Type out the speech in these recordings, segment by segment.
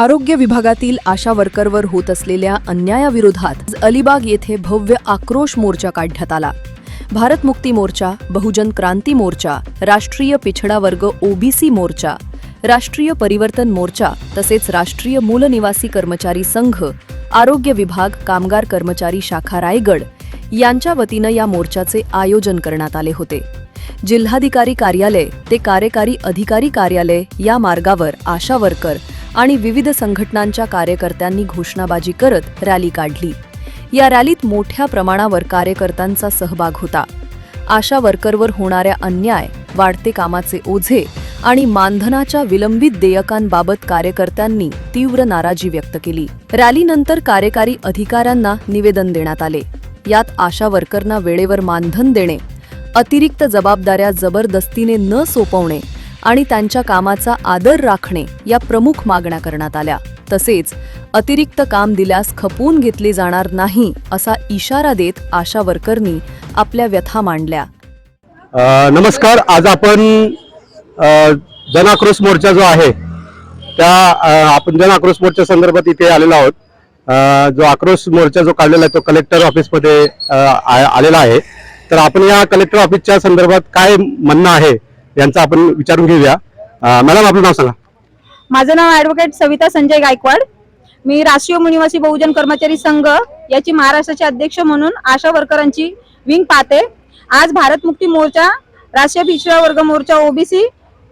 आरोग्य विभागातील आशा वर्करवर होत असलेल्या अन्यायाविरोधात अलिबाग येथे भव्य आक्रोश मोर्चा काढण्यात आला. भारत मुक्ती मोर्चा बहुजन क्रांती मोर्चा राष्ट्रीय पिछडा वर्ग ओबीसी मोर्चा राष्ट्रीय परिवर्तन मोर्चा तसेच राष्ट्रीय मूलनिवासी कर्मचारी संघ आरोग्य विभाग कामगार कर्मचारी शाखा रायगड यांच्या वतीनं या मोर्चाचे आयोजन करण्यात आले होते. जिल्हाधिकारी कार्यालय ते कार्यकारी अधिकारी कार्यालय या मार्गावर आशा वर्कर आणि विविध संघटनांच्या कार्यकर्त्यांनी घोषणाबाजी करत रॅली काढली. या रॅलीत मोठ्या प्रमाणावर कार्यकर्त्यांचा सहभाग होता. आशा वर्करवर होणाऱ्या अन्याय वाढते कामाचे ओझे आणि मानधनाच्या विलंबित देयकांबाबत कार्यकर्त्यांनी तीव्र नाराजी व्यक्त केली. रॅलीनंतर कार्यकारी अधिकाऱ्यांना निवेदन देण्यात आले. यात आशा वर्करना वेळेवर मानधन देणे अतिरिक्त जबाबदाऱ्या जबरदस्तीने न सोपवणे आणि त्यांच्या कामाचा आदर राखणे या प्रमुख मागण्या करण्यात आल्या. तसेच अतिरिक्त काम दिल्यास खपवून घेतले जाणार नाही असा इशारा देत आशा वर्करनी आपल्या व्यथा मांडल्या. नमस्कार. आज आपण जनाक्रोश मोर्चा जो आहे त्या आपण आपण जनाक्रोश मोर्चा संदर्भात इथे आलेलो आहोत. जो आक्रोश मोर्चा जो काढलेला आहे तो कलेक्टर ऑफिसमध्ये आ- आलेला आहे. तर आपण या कलेक्टर ऑफिसच्या संदर्भात काय म्हणणं आहे? यांचा आपण विचारून घेऊया. मॅडम आपलं नाव सांगा. माझं नाव ऍडव्होकेट सविता संजय गायकवाड. मी राष्ट्रीय मुनिवासी बहुजन कर्मचारी संघ याची महाराष्ट्राचे अध्यक्ष म्हणून आशा वर्करांची विंग पाहते. आज भारत मुक्ती मोर्चा राष्ट्रीय पिछड्या वर्ग मोर्चा ओबीसी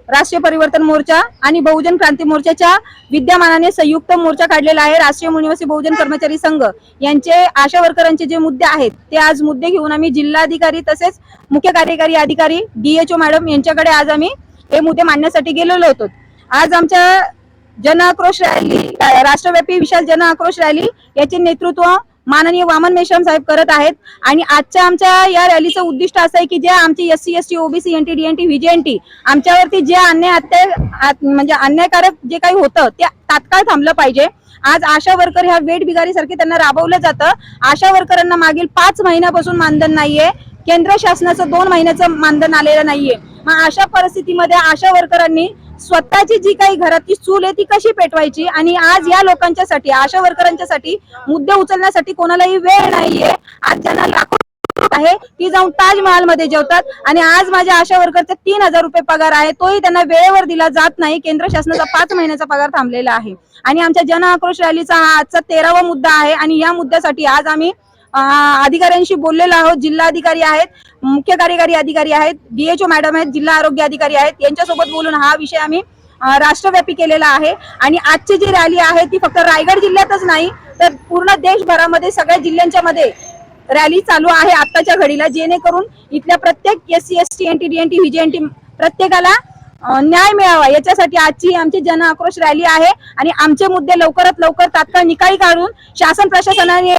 राष्ट्रीय परिवर्तन मोर्चा आणि बहुजन क्रांती मोर्चाच्या विद्यमानाने संयुक्त मोर्चा काढलेला आहे. राष्ट्रीय मुनिवासी बहुजन कर्मचारी संघ. यांचे आशा वर्करांचे जे मुद्दे आहेत ते आज मुद्दे घेऊन आम्ही जिल्हाधिकारी तसेच मुख्य कार्यकारी अधिकारी डीएचओ मॅडम यांच्याकडे आज आम्ही हे मुद्दे मांडण्यासाठी गेलेलो होतो. आज आमच्या जन आक्रोश रॅली राष्ट्रव्यापी विशाल जन आक्रोश रॅली याचे नेतृत्व माननीय वामन मेश्राम साहेब करत आहेत. आणि आजच्या आमच्या या रॅलीचं उद्दिष्ट असं आहे की जे आमची S C S T OBC N T D N T VJNT आमच्यावरती जे अन्याय अत्याय म्हणजे अन्यायकारक जे काही होतं ते तात्काळ थांबलं पाहिजे. आज आशा वर्कर ह्या वेट बिगारी सारखे त्यांना राबवलं जातं. आशा वर्करांना मागील पाच महिन्यापासून मानधन नाहीये. केंद्र शासनाचं दोन महिन्याचं मानधन आलेलं नाहीये. मग अशा परिस्थितीमध्ये आशा वर्करांनी स्वतःची जी काही घरातली चूल आहे ती कशी पेटवायची? आणि आज या लोकांच्यासाठी आशा वर्करांच्यासाठी मुद्दे उचलण्यासाठी कोणालाही वेळ नाहीये. आज ज्यांना लाखो आहे ती जाऊन ताजमहाल मध्ये जेवतात. आणि आज माझ्या आशा वर्करचा तीन हजार रुपये पगार आहे तोही त्यांना वेळेवर दिला जात नाही. केंद्र शासनाचा पाच महिन्याचा पगार थांबलेला आहे. आणि आमच्या जन आक्रोश रॅलीचा हा आजचा तेरावा मुद्दा आहे. आणि या मुद्द्यासाठी आज आम्ही अधिकाऱ्यांशी बोललेलो आहोत. जिल्हाधिकारी आहेत मुख्य कार्यकारी अधिकारी आहेत डीएचओ मॅडम आहेत जिल्हा आरोग्य अधिकारी आहेत. यांच्यासोबत बोलून हा विषय आम्ही राष्ट्रव्यापी केलेला आहे. आणि आजची जी रॅली आहे ती फक्त रायगड जिल्ह्यातच नाही तर पूर्ण देशभरामध्ये सगळ्या जिल्ह्यांच्या मध्ये रॅली चालू आहे आत्ताच्या घडीला. जेणेकरून इथल्या प्रत्येक S C S T N T D N T VJNT प्रत्येकाला न्याय मिळावा. याच्यासाठी आजची आमची जन आक्रोश रॅली आहे. आणि आमचे मुद्दे लवकरात लवकर तात्काळ निकाली काढून शासन प्रशासनाने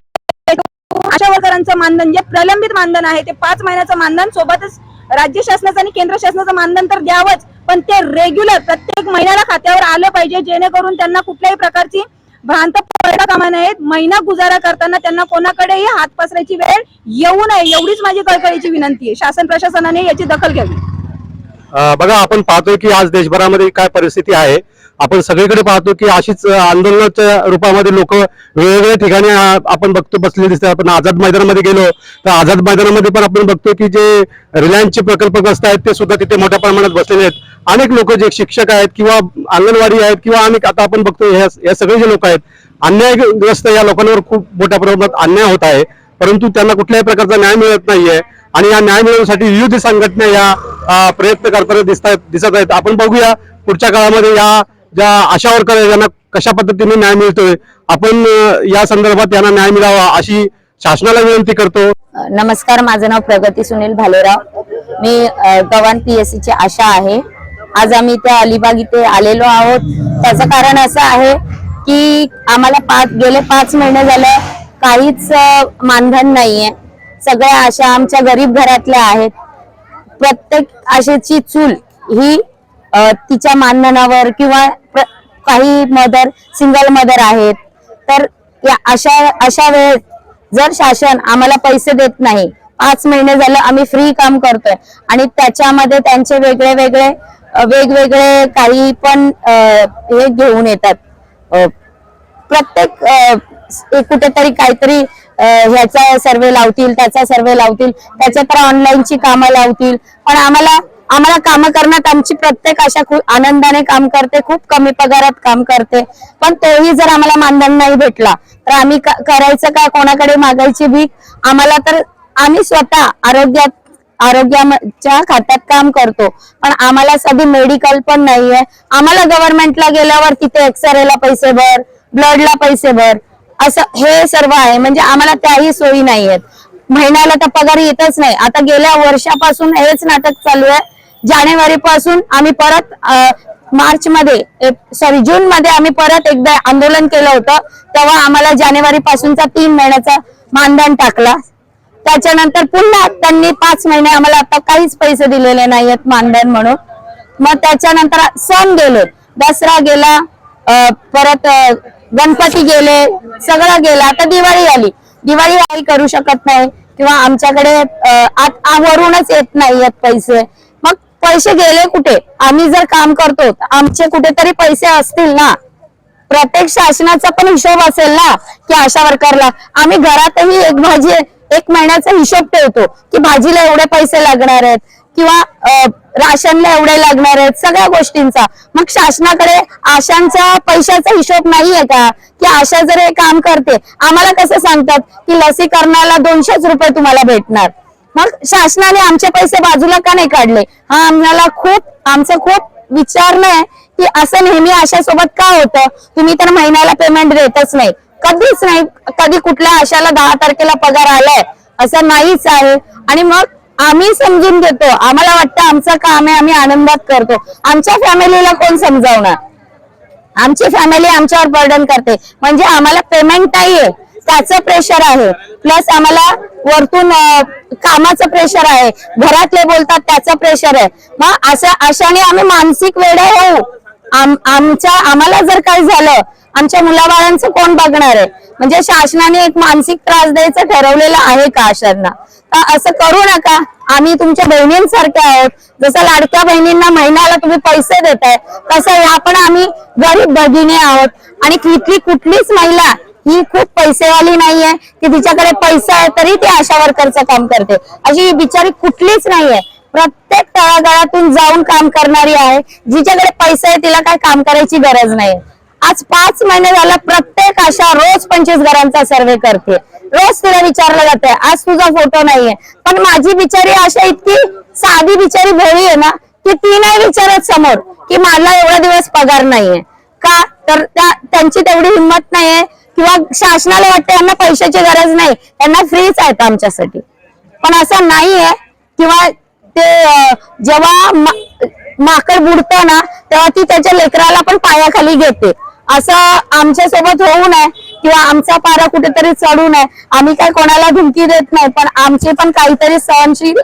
आशा वर्करांचं मानधन जे प्रलंबित मानधन आहे ते पाच महिन्याचं मानधन सोबतच राज्य शासनाचं आणि केंद्र शासनाचं मानधन तर द्यावंच पण ते रेग्युलर प्रत्येक महिन्याला खात्यावर आलं पाहिजे जेणेकरून त्यांना कुठल्याही प्रकारची भ्रांत पडता कामा नयेत. महिना गुजारा करताना त्यांना कोणाकडेही हात पसरायची वेळ येऊ नये एवढीच माझी कळकळीची विनंती आहे. शासन प्रशासनाने याची दखल घ्यावी. बघा आपण पाहतोय की आज देशभरामध्ये काय परिस्थिती आहे. आपण सगळीकडे पाहतो की अशीच आंदोलनाच्या रूपामध्ये लोक वेगवेगळ्या ठिकाणी आपण बघतो बसले दिसतात. आपण आझाद मैदानामध्ये गेलो तर आझाद मैदानामध्ये पण आपण बघतो की जे रिलायन्सचे प्रकल्पग्रस्त आहेत ते सुद्धा तिथे मोठ्या प्रमाणात बसलेले आहेत. अनेक लोक जे शिक्षक आहेत किंवा अंगणवाडी आहेत किंवा अनेक आता आपण बघतो या सगळे जे लोक आहेत अन्यायग्रस्त या लोकांवर खूप मोठ्या प्रमाणात अन्याय होत आहे. परंतु त्यांना कुठल्याही प्रकारचा न्याय मिळत नाहीये. आणि या न्याय मिळवण्यासाठी विविध संघटना या प्रयत्न करताना दिसत आहेत दिसत आहेत. आपण बघूया पुढच्या काळामध्ये या ज्या आशा वर्कर यांना कशा पद्धतीने न्याय मिळतोय. आपण या संदर्भात यांना न्याय मिळावा अशी शासनाला विनंती करतो. नमस्कार. माझं नाव प्रगती सुनील भालेराव. मी अ, गव्हाण पीएससी ची आशा आहे. आज आम्ही त्या अलिबाग इथे आलेलो आहोत. त्याचं कारण असं आहे की आम्हाला पाच गेले पाच महिने झालं काहीच मानधन नाहीये. सगळ्या आशा आमच्या गरीब घरातल्या आहेत. प्रत्येक आशेची चूल ही तिच्या मानधनावर किंवा प्र- काही मदर सिंगल मदर आहेत. तर या अशा अशा वेळेस जर शासन आम्हाला पैसे देत नाही पाच महिने झालं आम्ही फ्री काम करतोय आणि त्याच्यामध्ये त्यांचे वेगळे वेगळे वेगवेगळे काही पण हे घेऊन येतात. प्रत्येक कुठेतरी काहीतरी ह्याचा सर्वे लावतील त्याचा सर्वे लावतील त्याच्या तर ऑनलाईनची कामं लावतील. पण आम्हाला आम्हाला कामं करण्यात आमची प्रत्येक अशा खूप आनंदाने काम करते खूप कमी पगारात काम करते. पण तोही जर आम्हाला मानधन नाही भेटला तर आम्ही करायचं का कोणाकडे मागायची भीक? आम्हाला तर आम्ही स्वतः आरोग्यात आरोग्याच्या खात्यात काम करतो. पण आम्हाला सधी मेडिकल पण नाहीये. आम्हाला गव्हर्नमेंटला गेल्यावर तिथे एक्सरेला पैसे भर ब्लडला पैसे भर. असं हे सर्व आहे. म्हणजे आम्हाला त्याही सोयी नाही आहेत महिन्याला तर पगार येतच नाही. आता गेल्या वर्षापासून हेच नाटक चालू आहे. जानेवारी पासून आम्ही परत मार्च मध्ये सॉरी जून मध्ये आम्ही परत एकदा आंदोलन केलं होतं. तेव्हा आम्हाला जानेवारी पासूनचा तीन महिन्याचा मानधन टाकला. त्याच्यानंतर पुन्हा त्यांनी पाच महिने आम्हाला आता काहीच पैसे दिलेले नाहीयेत मानधन म्हणून. मग त्याच्यानंतर सण गेले. दसरा गेला अं, परत गणपती गेले सगळं गेलं. आता दिवाळी आली. दिवाळी आई करू शकत नाही किंवा आमच्याकडे आत- आ- वरूनच येत नाहीयेत पैसे. मग पैसे गेले कुठे? आम्ही जर काम करतो आमचे कुठेतरी पैसे असतील ना? प्रत्येक शासनाचा पण हिशोब असेल ना? की आशा वर्करला आम्ही घरातही एक भाजी एक महिन्याचा हिशोब ठेवतो की भाजीला एवढे पैसे लागणार आहेत. किंवा राशनला एवढे लागणार आहेत सगळ्या गोष्टींचा. मग शासनाकडे आशांचा पैशाचा हिशोब नाहीये का? की आशा जर हे काम करते आम्हाला कसं सांगतात की लसीकरणाला दोनशेच रुपये तुम्हाला भेटणार? मग शासनाने आमचे पैसे बाजूला का नाही काढले? हा आम्हाला खूप आमचं खूप विचारणं आहे की असं नेहमी आशा सोबत का होतं? तुम्ही तर महिन्याला पेमेंट देतच नाही. कधीच नाही कधी कुठल्या आशाला दहा तारखेला पगार आलाय असं नाहीच आहे. आणि मग आम्ही समजून घेतो. आम्हाला वाटतं आमचं काम आहे आम्ही आनंदात करतो. आमच्या फॅमिलीला कोण समजावणार? आमची फॅमिली आमच्यावर बर्डन करते. म्हणजे आम्हाला पेमेंट नाहीये त्याचं प्रेशर आहे. प्लस आम्हाला वरतून कामाचं प्रेशर आहे. घरातले बोलतात त्याचं प्रेशर आहे. मग असं अशाने आम्ही मानसिक वेळ होऊ. आम- आमच्या आम्हाला जर काही झालं आमच्या मुलाबाळांचं कोण बघणार आहे? म्हणजे शासनाने एक मानसिक त्रास द्यायचं ठरवलेलं आहे का अशांना तर असं करू नका? आम्ही तुमच्या बहिणींसारखे आहोत. जसं लाडक्या बहिणींना महिन्याला तुम्ही पैसे देताय तसं ह्या पण आम्ही गरीब भगिनी आहोत. आणि इथली कुठलीच महिला ही खूप पैसेवाली नाहीये. की तिच्याकडे पैसा आहे तरी ती आशा वर्करचं काम करते. अशी ही बिचारी कुठलीच नाहीये. प्रत्येक तळागाळातून जाऊन काम करणारी आहे. जिच्याकडे पैसा आहे तिला काय काम करायची गरज नाही आज पाच महिने झाला प्रत्येक आशा रोज पंचवीस घरांचा सर्वे करते. रोज तिला विचारलं जाते आज तुझा फोटो नाहीये. पण माझी बिचारी आशा इतकी साधी बिचारी भोळी आहे ना की ती नाही विचारत समोर की मला एवढा दिवस पगार नाहीये. का? तर त्यांची तेवढी हिंमत नाहीये किंवा शासनाला वाटतं यांना पैशाची गरज नाही त्यांना फ्रीच आहेत आमच्यासाठी. पण असं नाहीये किंवा ते जेव्हा माकड बुडतं ना तेव्हा ती त्याच्या लेकराला पण पायाखाली घेते. असं आमच्यासोबत होऊ नये किंवा आमचा पारा कुठेतरी चढू नये. आम्ही काय कोणाला धमकी देत नाही पण आमची पण काहीतरी सहनशील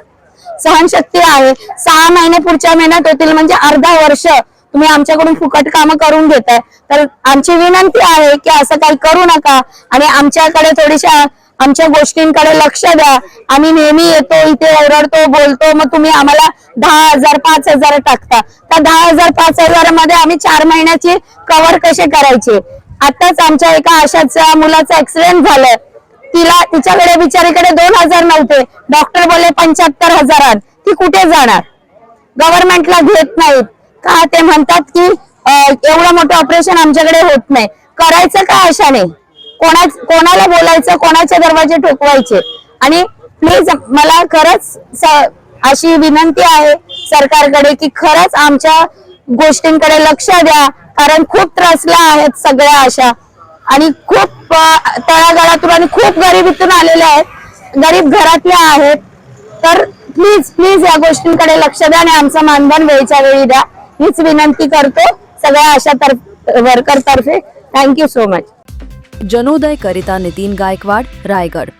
सहनशक्ती आहे. सहा महिने पुढच्या महिन्यात होतील म्हणजे अर्धा वर्ष तुम्ही आमच्याकडून फुकट कामं करून घेताय. तर आमची विनंती आहे की असं काही करू नका. आणि आमच्याकडे थोडीशा आमच्या गोष्टींकडे लक्ष द्या. आम्ही नेहमी येतो इथे ओरडतो बोलतो मग तुम्ही आम्हाला दहा हजार पाच हजार टाकता. त्या दहा हजार पाच हजारमध्ये आम्ही चार महिन्याची कव्हर कसे करायचे? आताच आमच्या एका आशाच्या मुलाचा ऍक्सिडेंट झालाय तिला तिच्याकडे बिचारीकडे दोन हजार नव्हते. डॉक्टर बोलले पंच्याहत्तर हजारात. ती कुठे जाणार? गव्हर्नमेंटला घेत नाहीत. का ते म्हणतात की एवढं मोठं ऑपरेशन आमच्याकडे होत नाही. करायचं का आशाने? कोणा कोणाला बोलायचं कोणाचे दरवाजे ठोकवायचे. आणि प्लीज मला खरंच अशी विनंती आहे सरकारकडे की खरंच आमच्या गोष्टींकडे लक्ष द्या. कारण खूप त्रासला आहेत सगळ्या अशा. आणि खूप तळागाळातून आणि खूप गरिबीतून आलेल्या आहेत. गरीब घरातल्या आहेत. तर प्लीज प्लीज या गोष्टींकडे लक्ष द्या आणि आमचं मानधन वेळच्या वेळी द्या. हीच विनंती करतो सगळ्या अशा तर्फ वर्कर तर्फे थँक्यू सो मच जनोदय करिता नितीन गायकवाड रायगड.